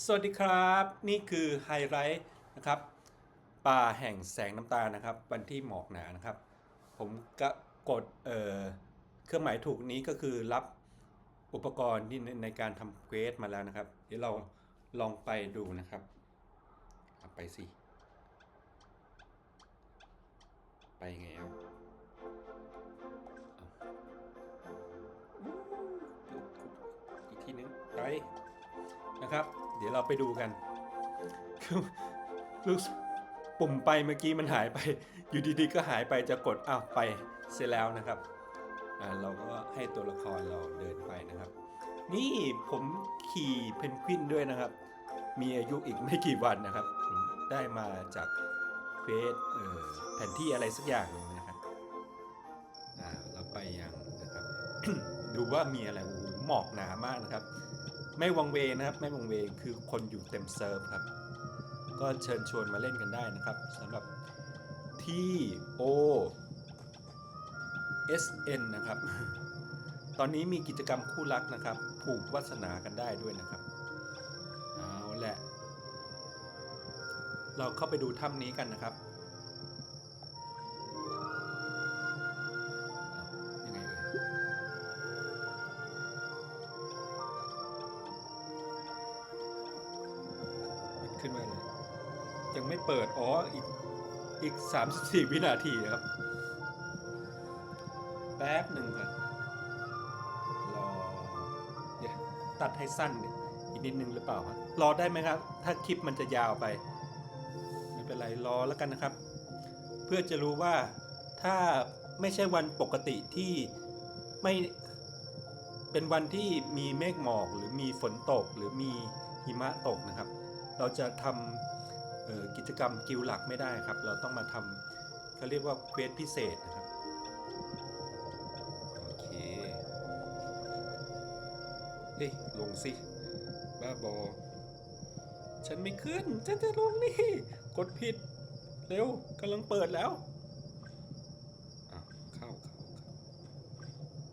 สวัสดีครับ นี่คือไฮไลท์นะครับป่าแห่งแสงน้ำตานะครับ วันที่หมอกหนานะครับ ผมก็กดเเครื่องหมายถูกนี้ก็คือรับอุปกรณ์ที่ในการทำเควสมาแล้วนะครับ เดี๋ยวเราลองไปดูนะครับไปสิ ไปยังไงเอาเอาอีกทีนึงไปนะครับ ดี๋ยวเราไปดูกันคือลูกปุ่มไปเมื่อกี้มันหายไป อยู่ดีๆก็หายไปจะกดอ้าวไปเสร็จแล้วนะครับอ่าเราก็ให้ตัวละครเราเดินไปนะครับ นี่ผมขี่เพนกวินด้วยนะครับ มีอายุอีกไม่กี่วันนะครับ ได้มาจากเฟสเอ่อแผนที่อะไรสักอย่างหนึงนะครับอ่าเราไปยังนะครับ ดูว่ามีอะไรโอ้โหหมอกหนามากนะครับ ไม่วังเวงนะครับ ไม่วังเวงคือคนอยู่เต็มเซิร์ฟครับ ก็เชิญชวนมาเล่นกันได้นะครับสำหรับที่ O S N นะครับ ตอนนี้มีกิจกรรมคู่รักนะครับ ผูกวาสนากันได้ด้วยนะครับ เอาแหละ เราเข้าไปดูถ้ำนี้กันนะครับ อีก 34 วินาทีครับ แป๊บหนึ่งครับรอเดี๋ยตัดให้สั้นเนี่ยอีกนิดนึงหรือเปล่าครับรอได้ไหมครับ ถ้าคลิปมันจะยาวไป ไม่เป็นไรรอแล้วกันนะครับ เพื่อจะรู้ว่าถ้าไม่ใช่วันปกติที่ไม่เป็นวันที่มีเมฆหมอกหรือมีฝนตกหรือมีหิมะตกนะครับ เราจะทำ กิจกรรมกิลหลักไม่ได้ครับ เราต้องมาทำเขาเรียกว่าเควสพิเศษนะครับ โอเค เฮ้ยลงสิ บ้าบอ ฉันไม่ขึ้น ฉันจะลงนี่ กดผิด เร็วกำลังเปิดแล้วอะเข้า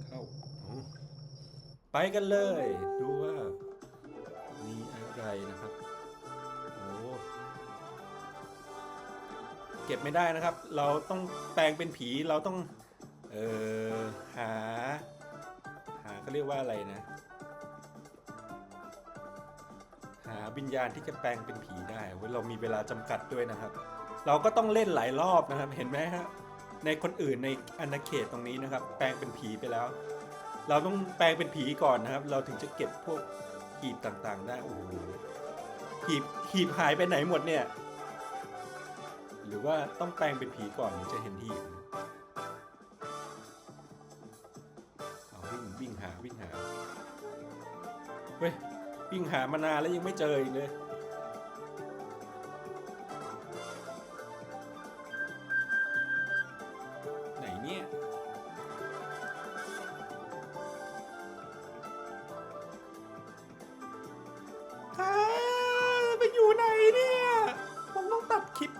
เข้าเข้าเข้าไปกันเลย ดูว่ามีอะไรนะครับ เก็บไม่ได้นะครับ เราต้องแปลงเป็นผีเราต้อง เออหา หาเขาเรียกว่าอะไรนะ หาวิญญาณที่จะแปลงเป็นผีได้เว้ยเรามีเวลาจำกัดด้วยนะครับ เราก็ต้องเล่นหลายรอบนะครับ เห็นไหมครับในคนอื่นในอาณาเขตตรงนี้นะครับ แปลงเป็นผีไปแล้ว เราต้องแปลงเป็นผีก่อนนะครับ เราถึงจะเก็บพวกหีบต่างๆได้โอ้โหหีบหีบหายไปไหนหมดเนี่ย หรือว่าต้องแปลงเป็นผีก่อนถึงจะเห็นหีบเอาวิ่งวิ่งหาวิ่งหาเฮ้ย วิ่งหามานานแล้วยังไม่เจออีกเลย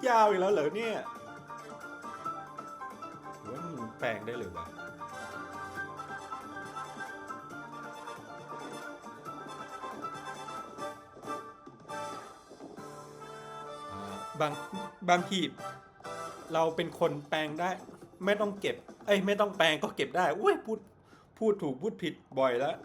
ยาวอีกแล้วเหรอเนี่ยหรือว่ามันแปลงได้เลยวะอ่าบางบางทีเราเป็นคนแปลงได้ ไม่ต้องเก็บ เอ้ยไม่ต้องแปลงก็เก็บได้ อุ้ยพูดพูดถูกพูดผิดบ่อยแล้ว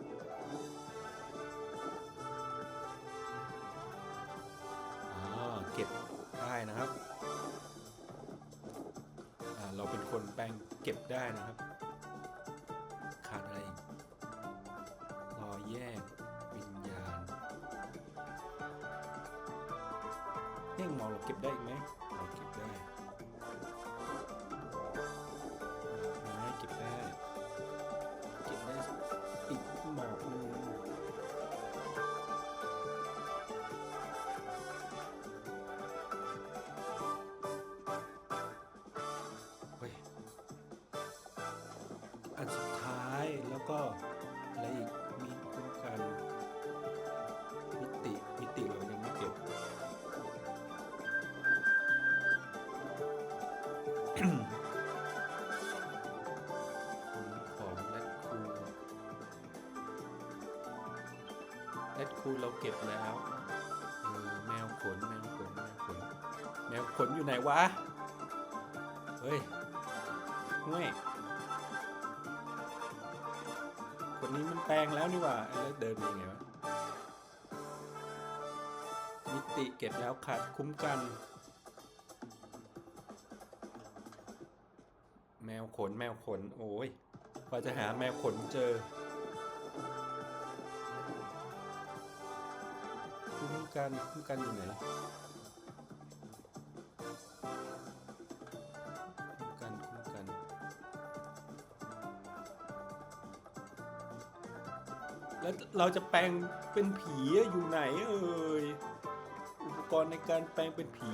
งเมาเราเก็บได้อีกไหมเราเก็บได้ไม้เก็บได้ เก็บได้อีกหมอกหนึงเฮ้ยอันสุดท้ายแล้วก็ คู่เราเก็บแล้วแมวขนแมวขนแมวขนแมวขนอยู่ไหนวะ เฮ้ยห่วยคนนี้มันแปลงแล้วนี่ว่าแล้วเดินยังไงวะมิติเก็บแล้วขาดคุ้มกัน แมวขนแมวขน โอ้ยกว่าจะหาแมวขนเจอ คุ้มกันคุ้มกันอยู่ไหนคุ้มกันคุ้มกันแล้วเราจะแปลงเป็นผีอยู่ไหนเอ่ยอุปกรณ์ในการแปลงเป็นผี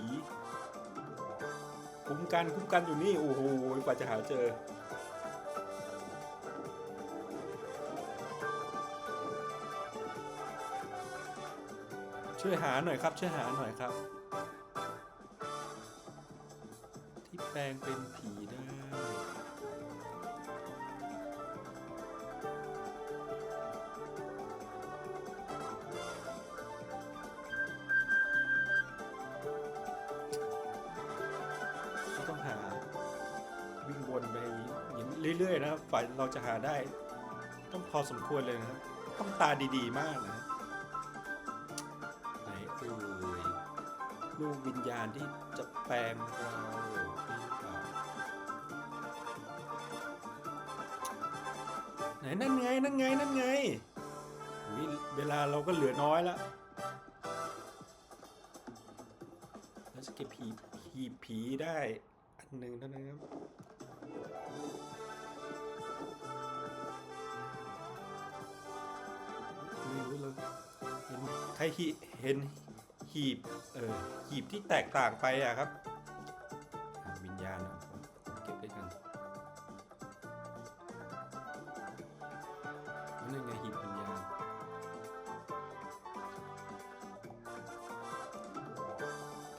คุ้มกันคุ้มกันอยู่นี่ โอ้โหกว่าจะหาเจอ ช่วยหาหน่อยครับ ช่วยหาหน่อยครับ ที่แปลงเป็นผีได้ต้องหาวิ่งวนไปเรื่อยๆนะฝ่ายเราจะหาได้ ต้องพอสมควรเลยนะต้องตาดีๆมากนะ ลูกวิญญาณที่จะแปลงเราไหนนั่นไงนั่นไงนั่นไงเวลาเราก็เหลือน้อยแล้วแล้วจะเก็บผีผีผีได้อันหนึ่งเท่านั้นครับไม่รู้เลยเห็นใครหีเห็น หีบเออหีบที่แตกต่างไปอะครับอะวิญญาณอะเก็บด้วยกันนั่นไงหีบวิญญาณ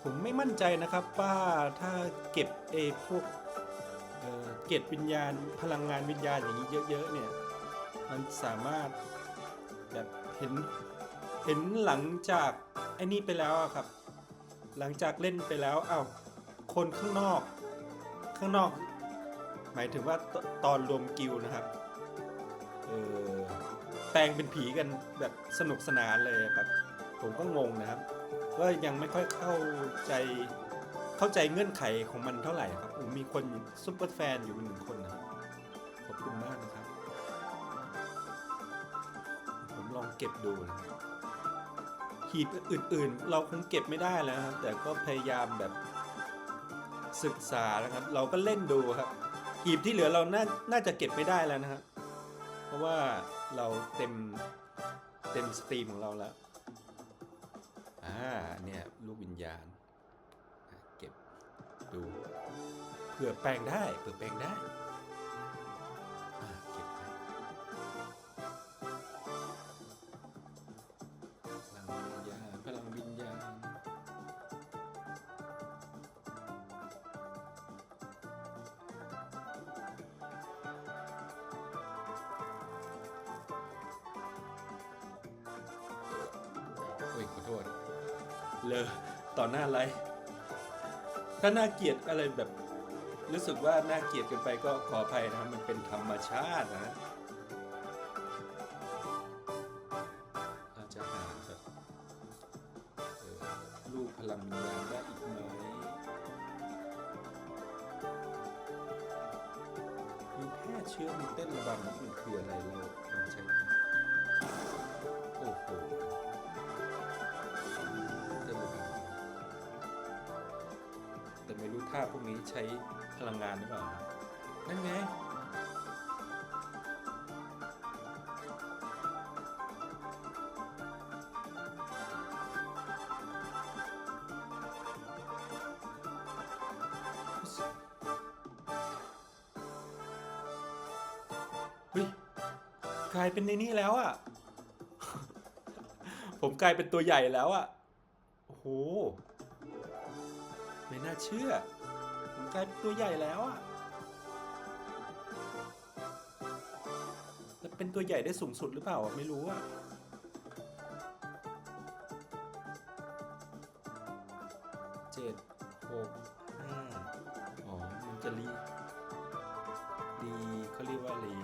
ผมไม่มั่นใจนะครับว่าถ้าเก็บเอพวกเอ่อเก็บวิญญาณพลังงานวิญญาณอย่างนี้เยอะๆเนี่ยมันสามารถแบบเห็นเห็นหลังจาก ไอ้นี่ไปแล้วอะครับ หลังจากเล่นไปแล้วอ้าวคนข้างนอก ข้างนอก หมายถึงว่าตตอนรวมกิลนะครับเออแปลงเป็นผีกันแบบสนุกสนานเลยครับ ผมก็งงนะครับก็ยังไม่ค่อยเข้าใจเข้าใจเงื่อนไขของมันเท่าไหร่ครับผมมีคนซุปเปอร์แฟนอยู่หนึ่งคนนะครับขอบคุณมากนะครับ ผมลองเก็บดูนะครับ หีบอื่นๆ เราคงเก็บไม่ได้แล้วครับ แต่ก็พยายามแบบศึกษานะครับ เราก็เล่นดูครับ หีบที่เหลือเราน่าน่าจะเก็บไม่ได้แล้วนะครับ เพราะว่าเราเต็มเต็มสตรีมของเราแล้ว อ่า เนี่ยลูกวิญญาณ เก็บดู เผื่อแปลงได้ เผื่อแปลงได้ ขอโทษ เลอต่อหน้าไลฟ์ถ้าน่าเกลียดอะไรแบบ รู้สึกว่าน่าเกลียดกินไปก็ขออภัยนะครับมันเป็นธรรมชาตินะเราจะหาแบบลูกพลังวิญญาณได้อีกไหมมีแพร่เชื้อมีเต้นระบำนี่มันคืออะไรเราลองใช้โอ้โห ไม่รู้ท่าพวกนี้ใช้พลังงานหรือเปล่านั่นไงเฮ้ยกลายเป็นในนี้แล้วอะผมกลายเป็นตัวใหญ่แล้วอะโอ้โห น่าเชื่อกลายเป็นตัวใหญ่แล้วอะแล้วเป็นตัวใหญ่ได้สูงสุดหรือเปล่าอะไม่รู้อะเจ็ดหหกห้าอ๋อ มันจะรีรีเขาเรียกว่ารี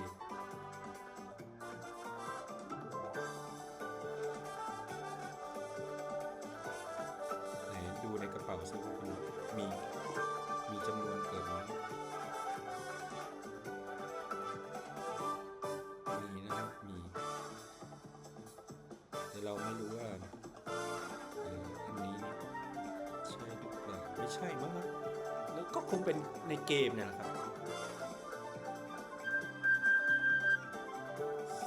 ไหนดูในกระเป๋าซิว่ามัน มี มีจำนวนเกินไหมมีนะครับมี แต่เราไม่รู้ว่าอันนี้เนี่ยใช่หรือเปล่าไม่ใช่มั้งครับแล้วก็คงเป็นในเกมเนี่ยแหละครับ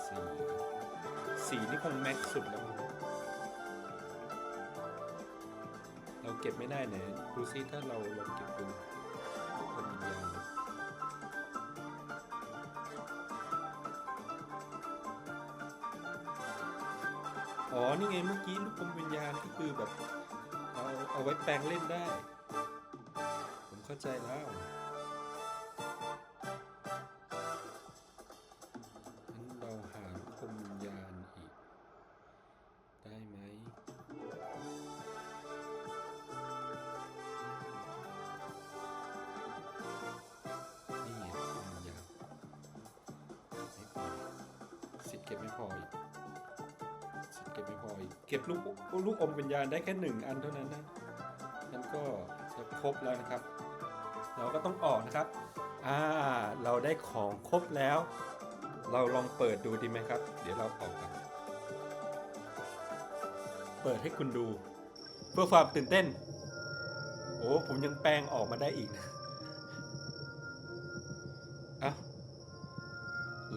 สีสี่นี่คงแม็กซ์สุดแล้ว เก็บไม่ได้เนี่ยดูซิถ้าเราลองเก็บดูคนวิญญาณอ๋อ นี่ไงเมื่อกี้ลูกอมวิญญาณก็คือแบบ เอาเอาไว้แปลงเล่นได้ ผมเข้าใจแล้ว ก็บไม่พออีกสิทธิ์เก็บไม่พออีกเก็บลูกลูกอมวิญญาณได้แค่หนึ่งอันเท่านั้นนะนั่นก็จะครบแล้วนะครับ เราก็ต้องออกนะครับอ่าเราได้ของครบแล้ว เราลองเปิดดูดีไหมครับ เดี๋ยวเราออกกันเปิดให้คุณดู เพื่อความตื่นเต้น โอ้ผมยังแปลงออกมาได้อีกนะ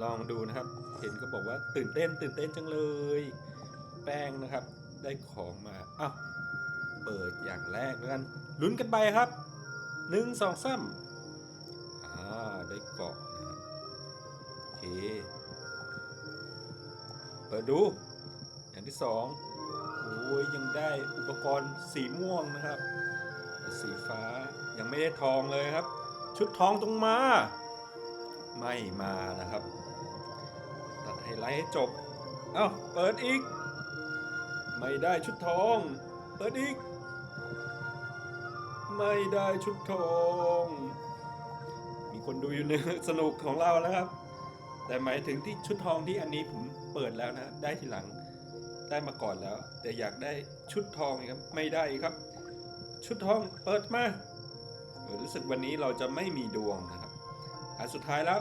ลองดูนะครับ เห็นก็บอกว่าตื่นเต้นตื่นเต้นจังเลย แป้งนะครับ ได้ของมาอ้าวเปิดอย่างแรกแล้วกันลุ้นกันไปครับหนึ่งสองสามอ่าได้เกาะนะครับโอเค เปิดดูอย่างที่สองโอ้ยยังได้อุปกรณ์สีม่วงนะครับ สีฟ้ายังไม่ได้ทองเลยครับ ชุดทองตรงมา ไม่มานะครับ ไฮไลท์ให้จบ เอ้า เปิดอีก ไม่ได้ชุดทอง เปิดอีก ไม่ได้ชุดทอง มีคนดูอยู่เนื้อสนุกของเราแล้วครับ แต่หมายถึงที่ชุดทองที่อันนี้ผมเปิดแล้วนะ ได้ทีหลัง ได้มาก่อนแล้ว แต่อยากได้ชุดทองครับ ไม่ได้ครับ ชุดทองเปิดมารู้สึกวันนี้เราจะไม่มีดวงนะครับอันสุดท้ายแล้ว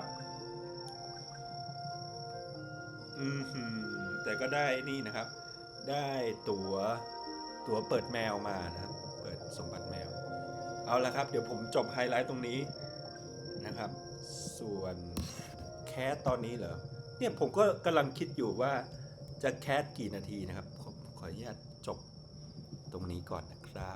อืมแต่ก็ได้นี่นะครับ ได้ตัวตั๋วเปิดแมวมานะครับ เปิดสมบัติแมว เอาละครับ เดี๋ยวผมจบไฮไลท์ตรงนี้นะครับ ส่วนแคสตอนนี้เหรอ เนี่ยผมก็กำลังคิดอยู่ว่าจะแคสกี่นาทีนะครับ ขอขออนุญาตจบตรงนี้ก่อนนะ